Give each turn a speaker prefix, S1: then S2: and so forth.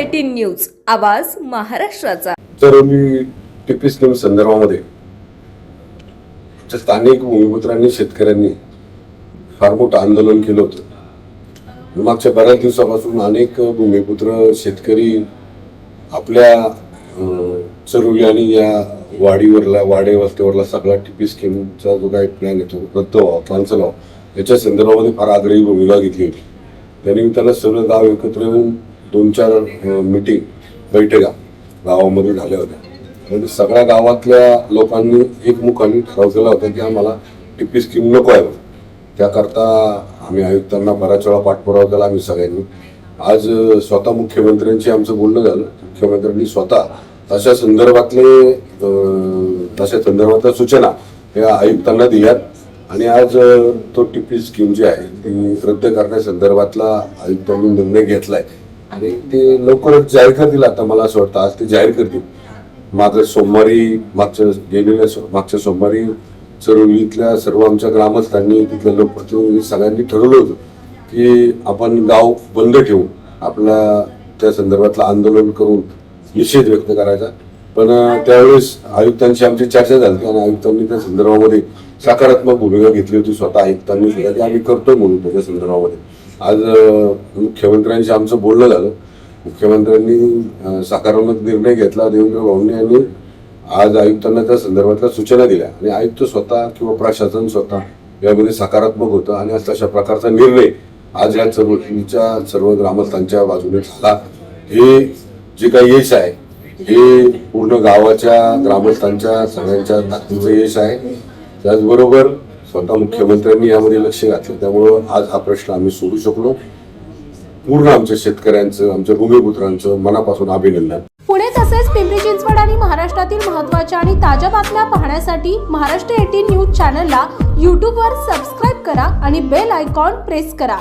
S1: News आवाज महाराष्ट्राचा.
S2: तर मी टिपी स्कीम संदर्भामध्ये स्थानिक भूमिपुत्रांनी शेतकऱ्यांनी फार मोठं आंदोलन केलं होतं. मागच्या बऱ्याच दिवसापासून अनेक भूमिपुत्र शेतकरी आपल्या चरुली आणि या वाडीवरला वाडे वस्तीवरला सगळा टिपी स्कीमचा जो काही प्लॅन येतो रद्द व्हावा कॅन्सल व्हावा याच्या संदर्भामध्ये फार आग्रही भूमिका घेतली होती. त्यानिमित्तानं सर्व गाव एकत्र येऊन दोन चार मिटिंग बैठका गावामध्ये झाल्या होत्या. म्हणजे सगळ्या गावातल्या लोकांनी एकमुखाने ठरवलेला होता की आम्हाला टिपी स्कीम नको आहे त्याकरता आम्ही आयुक्तांना बऱ्याच वेळा पाठपुरावा केला आम्ही सगळ्यांनी. आज स्वतः मुख्यमंत्र्यांशी आमचं बोलणं झालं. मुख्यमंत्र्यांनी स्वतः तशा संदर्भातले तशा संदर्भातल्या सूचना या आयुक्तांना दिल्यात. आणि आज तो टिपी स्कीम जी आहे ती रद्द करण्यासंदर्भातला आयुक्तांनी निर्णय घेतला आहे आणि ते लवकरच जाहीर करतील आता मला असं वाटतं. आज ते जाहीर करतील. मात्र सोमवारी मागच्या गेलेल्या मागच्या सोमवारी चरवलीतल्या सर्व आमच्या ग्रामस्थांनी तिथल्या लोकप्रतिनिधी सगळ्यांनी ठरवलं होतं की आपण गाव बंद ठेवू. आपला त्या संदर्भातलं आंदोलन करून निषेध व्यक्त करायचा. पण त्यावेळेस आयुक्तांशी आमची चर्चा झाली आणि आयुक्तांनी त्या संदर्भामध्ये सकारात्मक भूमिका घेतली होती. स्वतः आयुक्तांनी सुद्धा आम्ही करतोय म्हणून त्याच्या संदर्भामध्ये. आज मुख्यमंत्र्यांशी आमचं बोलणं झालं. मुख्यमंत्र्यांनी सकारात्मक निर्णय घेतला. देवेंद्र भाऊंनी आणि आज आयुक्तांना त्या संदर्भातल्या सूचना दिल्या. आणि आयुक्त स्वतः किंवा प्रशासन स्वतः यामध्ये सकारात्मक होतं. आणि आज तशा प्रकारचा निर्णय आज या चळवळीच्या सर्व ग्रामस्थांच्या बाजूने झाला. हे जे काही यश आहे हे पूर्ण गावाच्या ग्रामस्थांच्या सगळ्यांच्या ताकदीचं यश आहे. त्याचबरोबर स्वतः मुख्यमंत्र्यांनी यामध्ये लक्ष घातलं. त्यामुळं आज हा प्रश्न आम्ही सोडू शकलो. पूर्ण आमच्या शेतकऱ्यांचं आमच्या भूमिपुत्रांचं मनापासून अभिनंदन.
S3: पुणे तसेच पिंपरी चिंचवड आणि महाराष्ट्रातील महत्त्वाच्या आणि ताज्या बातम्या पाहण्यासाठी महाराष्ट्र एटीन न्यूज चॅनलला यूट्यूबवर सबस्क्राईब करा आणि बेल आयकॉन प्रेस करा.